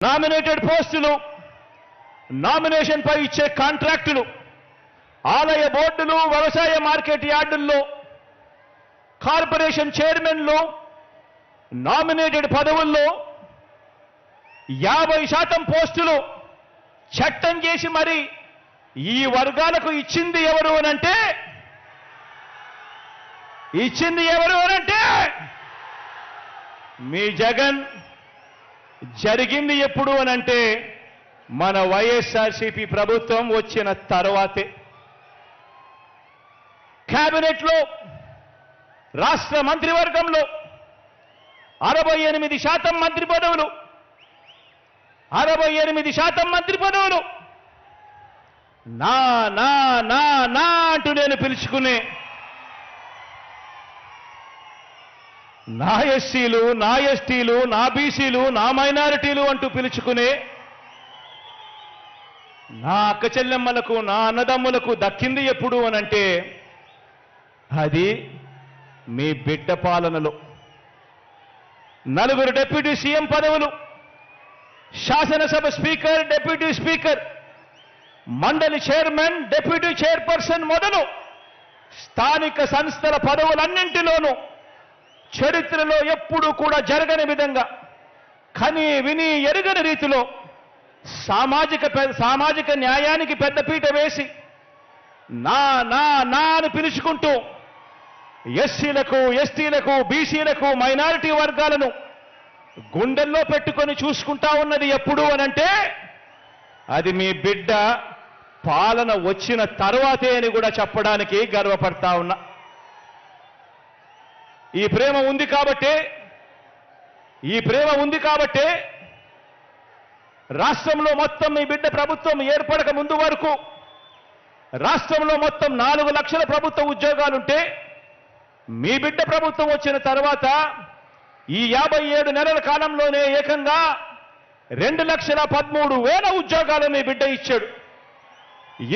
Nominated పోస్టులు nomination పై ఇచ్చే కాంట్రాక్టులు ఆలయ బోర్డులు వ్యవసాయ మార్కెట్ యార్డుల్లో కార్పొరేషన్ చైర్మన్లు నామినేటెడ్ పదవుల్లో యాభై శాతం పోస్టులు చట్టం చేసి మరి ఈ వర్గాలకు ఇచ్చింది ఎవరు అనంటే ఇచ్చింది ఎవరు అనంటే మీ జగన్ జరిగింది ఎప్పుడు అంటే మన వైఎస్ఆర్సీపీ ప్రభుత్వం వచ్చిన తర్వాతే. క్యాబినెట్లో రాష్ట్ర మంత్రివర్గంలో అరవై ఎనిమిది శాతం మంత్రి పదవులు అరవై ఎనిమిది శాతం మంత్రి పదవులు. నా నా నా నా అంటూ నేను పిలుచుకునే నా ఎస్సీలు నా ఎస్టీలు నా బీసీలు నా మైనారిటీలు అంటూ పిలుచుకునే నా అక్క చెల్లెమ్మలకు నా అన్నదమ్ములకు దక్కింది ఎప్పుడు అనంటే అది మీ బిడ్డ పాలనలో. నలుగురు డిప్యూటీ సీఎం పదవులు శాసనసభ స్పీకర్ డిప్యూటీ స్పీకర్ మండలి చైర్మన్ డిప్యూటీ చైర్పర్సన్ మొదలు స్థానిక సంస్థల పదవులన్నింటిలోనూ చరిత్రలో ఎప్పుడూ కూడా జరగని విధంగా కని విని ఎరుగని రీతిలో సామాజిక సామాజిక న్యాయానికి పెద్దపీట వేసి నా నా నా అని పిలుచుకుంటూ ఎస్సీలకు ఎస్టీలకు బీసీలకు మైనారిటీ వర్గాలను గుండెల్లో పెట్టుకొని చూసుకుంటా ఉన్నది ఎప్పుడు అనంటే అది మీ బిడ్డ పాలన వచ్చిన తర్వాతే అని కూడా చెప్పడానికి గర్వపడతా ఉన్నా. ఈ ప్రేమ ఉంది కాబట్టే ఈ ప్రేమ ఉంది కాబట్టే రాష్ట్రంలో మొత్తం మీ బిడ్డ ప్రభుత్వం ఏర్పడక ముందు వరకు రాష్ట్రంలో మొత్తం నాలుగు లక్షల ప్రభుత్వ ఉద్యోగాలుంటే మీ బిడ్డ ప్రభుత్వం వచ్చిన తర్వాత ఈ యాభై ఏడు నెలల కాలంలోనే ఏకంగా రెండు లక్షల పదమూడు వేల ఉద్యోగాలు మీ బిడ్డ ఇచ్చాడు.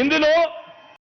ఇందులో